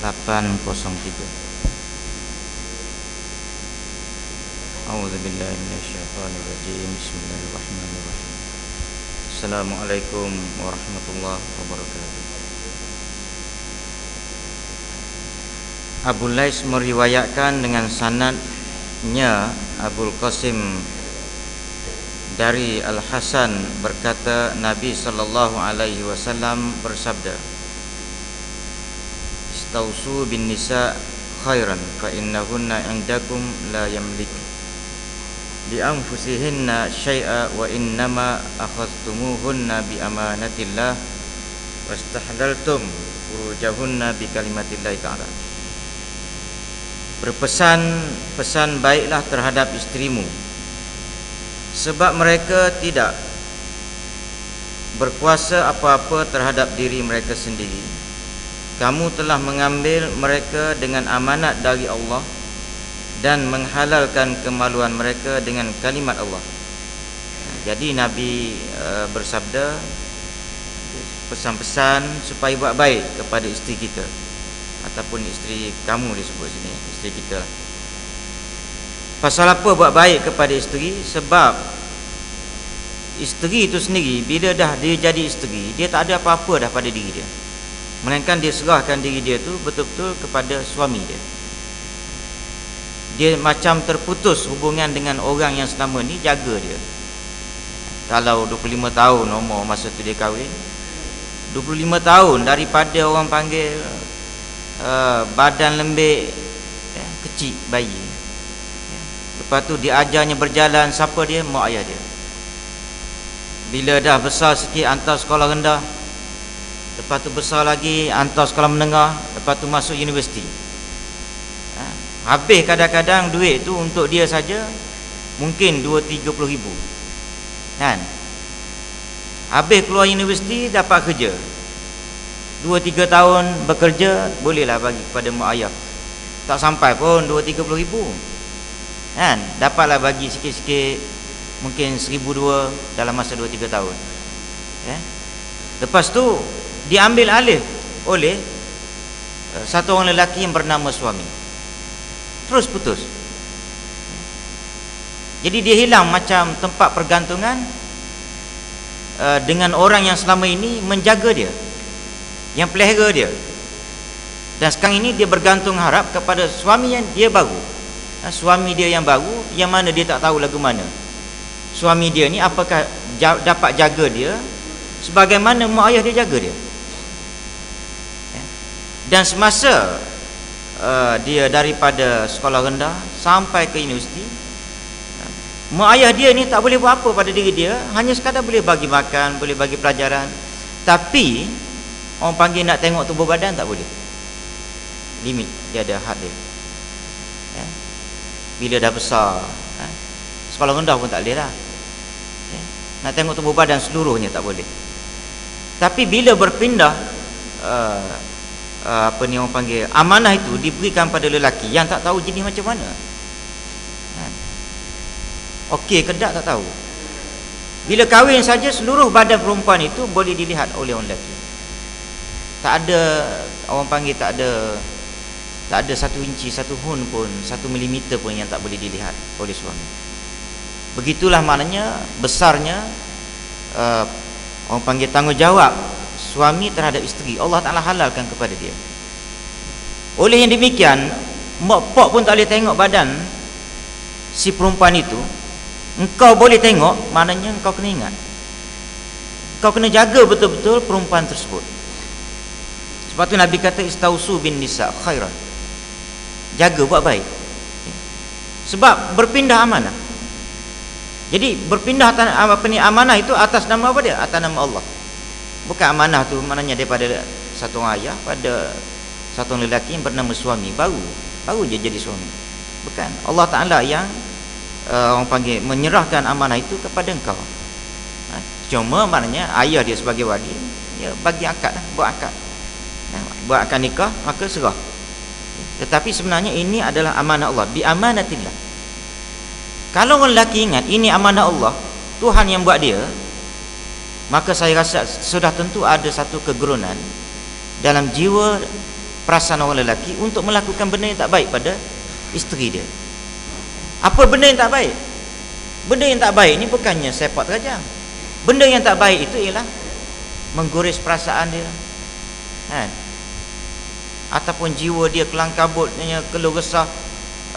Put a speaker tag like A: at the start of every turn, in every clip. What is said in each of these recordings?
A: 803 A'udzu billahi minasyaitonir rajim. Bismillahirrahmanirrahim. Assalamualaikum warahmatullahi wabarakatuh. Abu Lais meriwayatkan dengan sanadnya Abu Qasim dari Al Hasan berkata Nabi sallallahu alaihi wasallam bersabda Istausu bin nisa khairan fa innahunna indakum la yamlik. Bi anfusihinna syai'a wa innama akhadtumuhunna bi amanatillah wastahlaltum furujahunna bi kalimatillah ta'ala. Berpesan pesan baiklah terhadap istrimu sebab mereka tidak berkuasa apa-apa terhadap diri mereka sendiri kamu telah mengambil mereka dengan amanat dari Allah dan menghalalkan kemaluan mereka dengan kalimat Allah. Jadi Nabi uh, bersabda pesan-pesan supaya buat baik kepada isteri kita ataupun isteri kamu disebut sini isteri kita. Pasal apa buat baik kepada isteri? Sebab isteri itu sendiri bila dah dia jadi isteri dia tak ada apa-apa dah pada diri dia melainkan dia serahkan diri dia tu betul-betul kepada suami dia. Dia macam terputus hubungan dengan orang yang selama ni jaga dia. Kalau 25 tahun umur masa tu dia kahwin 25 tahun daripada orang panggil uh, badan lembik ya, kecil bayi. Ya. lepas tu dia ajarnya berjalan siapa dia? Mak ayah dia. Bila dah besar sikit hantar sekolah rendah lepas tu besar lagi hantar sekolah menengah lepas tu masuk universiti. Ha? habis kadang-kadang duit tu untuk dia saja mungkin 2-30 ribu. Kan? Habis keluar universiti dapat kerja. Dua tiga tahun bekerja Bolehlah bagi kepada mak ayah. Tak sampai pun dua tiga puluh ribu. Kan? Dapatlah bagi sikit-sikit Mungkin seribu dua Dalam masa dua tiga tahun. Ya? Lepas tu Diambil alih oleh uh, Satu orang lelaki yang bernama suami. Terus putus. Jadi dia hilang macam tempat pergantungan uh, Dengan orang yang selama ini Menjaga dia yang pelihara dia. Dan sekarang ini dia bergantung harap kepada suami yang dia baru. Ha, suami dia yang baru yang mana dia tak tahu lagu mana. Suami dia ni apakah dapat jaga dia sebagaimana mak ayah dia jaga dia. Dan semasa uh, dia daripada sekolah rendah sampai ke universiti mak ayah dia ni tak boleh buat apa pada diri dia hanya sekadar boleh bagi makan boleh bagi pelajaran tapi Orang panggil nak tengok tubuh badan tak boleh Limit Dia ada had dia ya? Bila dah besar ya? Sekolah rendah pun tak boleh lah ya? Nak tengok tubuh badan seluruhnya tak boleh Tapi bila berpindah uh, uh, Apa ni orang panggil Amanah itu diberikan pada lelaki Yang tak tahu jenis macam mana. Ya? Okey ke tak tak tahu. Bila kahwin saja seluruh badan perempuan itu Boleh dilihat oleh orang lelaki. Tak ada orang panggil tak ada tak ada satu inci satu hun pun satu milimeter pun yang tak boleh dilihat oleh suami. Begitulah maknanya besarnya uh, orang panggil tanggungjawab suami terhadap isteri Allah Ta'ala halalkan kepada dia oleh yang demikian mak pok pun tak boleh tengok badan si perempuan itu engkau boleh tengok maknanya engkau kena ingat kau kena jaga betul-betul perempuan tersebut sebab tu Nabi kata istausu bin nisa khairan. Jaga buat baik. Sebab berpindah amanah. Jadi berpindah apa ni amanah itu atas nama apa dia? Atas nama Allah. Bukan amanah tu maknanya daripada satu ayah pada satu lelaki yang bernama suami baru baru je jadi suami. Bukan. Allah Taala yang uh, orang panggil menyerahkan amanah itu kepada engkau. Ha? Cuma maknanya ayah dia sebagai wali ya bagi akad lah, buat akad buat akan nikah maka serah tetapi sebenarnya ini adalah amanah Allah bi amanatillah kalau orang lelaki ingat ini amanah Allah Tuhan yang buat dia maka saya rasa sudah tentu ada satu kegerunan dalam jiwa perasaan orang lelaki untuk melakukan benda yang tak baik pada isteri dia. Apa benda yang tak baik? Benda yang tak baik ni bukannya sepak terajang benda yang tak baik itu ialah mengguris perasaan dia. Kan? Ataupun jiwa dia kelang kabut keluh resah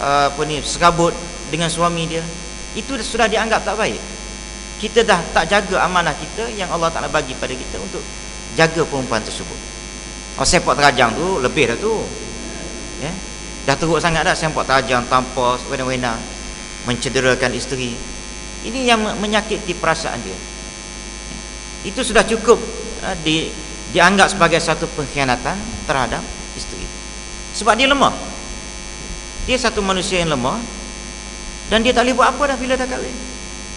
A: uh, apa ni serabut dengan suami dia. Itu sudah dianggap tak baik kita dah tak jaga amanah kita yang Allah Taala bagi pada kita untuk jaga perempuan tersebut. Oh sepak terajang tu lebih dah tu. Ya? Dah teruk sangat dah sepak terajang tanpa wena-wena mencederakan isteri. Ini yang menyakiti perasaan dia. Itu sudah cukup uh, di dianggap sebagai satu pengkhianatan terhadap isteri. Sebab dia lemah. Dia satu manusia yang lemah dan dia tak boleh buat apa dah bila dah kahwin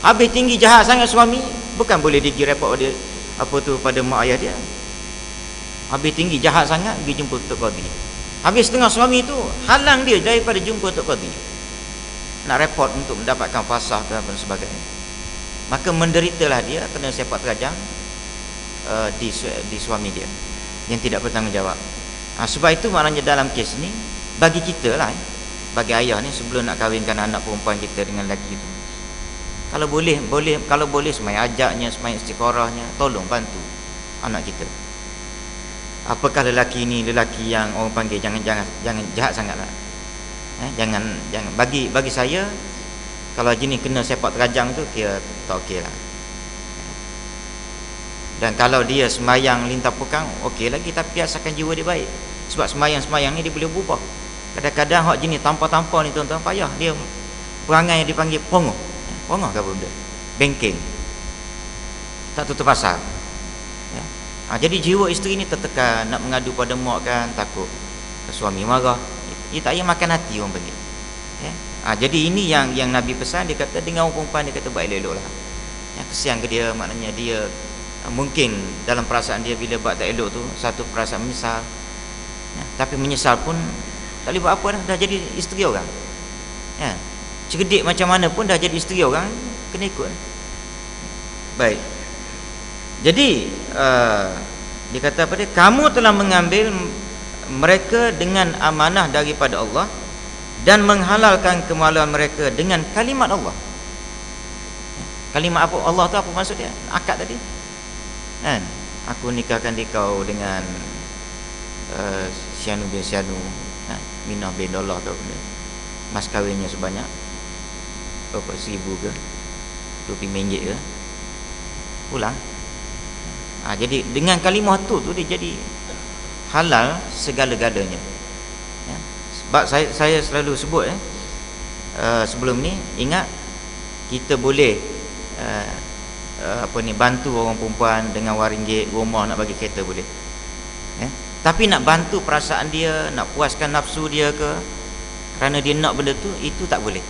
A: habis tinggi jahat sangat suami bukan boleh digi repot dia apa tu pada mak ayah dia. Habis tinggi jahat sangat pergi jumpa Tok Qadi habis setengah suami tu halang dia daripada jumpa Tok Qadi nak repot untuk mendapatkan fasah dan sebagainya. Maka menderitalah dia kena sepak terajang uh, di, di suami dia yang tidak bertanggungjawab. Ha, sebab itu maknanya dalam kes ni bagi kita lah eh, bagi ayah ni sebelum nak kahwinkan anak perempuan kita dengan lelaki itu kalau boleh boleh kalau boleh semai ajaknya semai istiqarahnya tolong bantu anak kita. Apakah lelaki ini lelaki yang orang panggil jangan jangan jangan jahat sangatlah eh, jangan jangan. Bagi bagi saya kalau jenis kena sepak terajang tu kira tak okey lah. Dan kalau dia semayang lintah pekang okey lagi tapi asalkan jiwa dia baik. Sebab semayang-semayang ni dia boleh berubah. Kadang-kadang hak jenis tanpa-tanpa ni tuan-tuan payah. Dia perangai yang dipanggil pongoh pongoh ke apa benda bengking tak tutup pasal ya. ha, jadi jiwa isteri ni tertekan nak mengadu pada mak kan takut. Suami marah. Dia tak payah makan hati orang panggil ya. ha, jadi ini yang yang Nabi pesan. Dia kata dengan orang perempuan dia kata baik elok lah. Ya, kesian ke dia? Maknanya dia mungkin dalam perasaan dia bila buat tak elok tu satu perasaan menyesal. Ya, tapi menyesal pun tak boleh buat apa dah. Dah jadi isteri orang. Ya cerdik macam mana pun dah jadi isteri orang kena ikut. Baik. Jadi uh, dia kata apa dia? Kamu telah mengambil mereka dengan amanah daripada Allah dan menghalalkan kemaluan mereka dengan kalimat Allah. Kalimat apa? Allah tu apa maksud dia? Akad tadi. Kan? Aku nikahkan dia kau dengan uh, Sianu bin Sianu ha? Minah bin Allah ke benda mas kahwinnya sebanyak berapa seribu ke? 20 minggit ke? Pulang ha, jadi dengan kalimah tu tu dia jadi halal segala-galanya. Ya. sebab saya saya selalu sebut eh, uh, sebelum ni ingat kita boleh uh, uh, apa ni bantu orang perempuan dengan wang ringgit rumah nak bagi kereta boleh. Ya? tapi nak bantu perasaan dia nak puaskan nafsu dia ke kerana dia nak benda tu itu tak boleh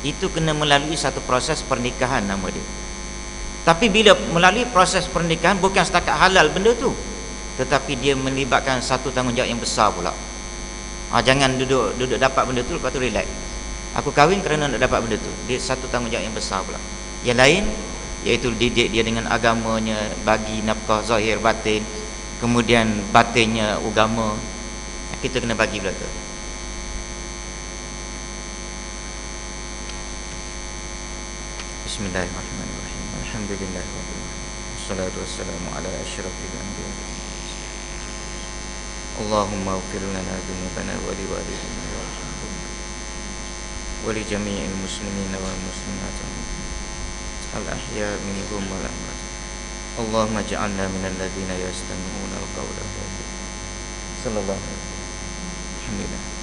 A: itu kena melalui satu proses pernikahan nama dia. Tapi bila melalui proses pernikahan bukan setakat halal benda tu tetapi dia melibatkan satu tanggungjawab yang besar pula. Ha, jangan duduk duduk dapat benda tu lepas tu relax. Aku kahwin kerana nak dapat benda tu. Dia satu tanggungjawab yang besar pula. Yang lain iaitu didik dia dengan agamanya bagi nafkah zahir batin kemudian batinnya agama kita kena bagi بسم الله الرحمن الرحيم الحمد لله رب العالمين والصلاة والسلام على أشرف الأنبياء اللهم اغفر لنا ذنوبنا ولوالدينا وارحمهم ولجميع المسلمين والمسلمات الأحياء منهم والأموات اللهم اجعلنا من الذين يستمعون القول صلى الله عليه وسلم الحمد لله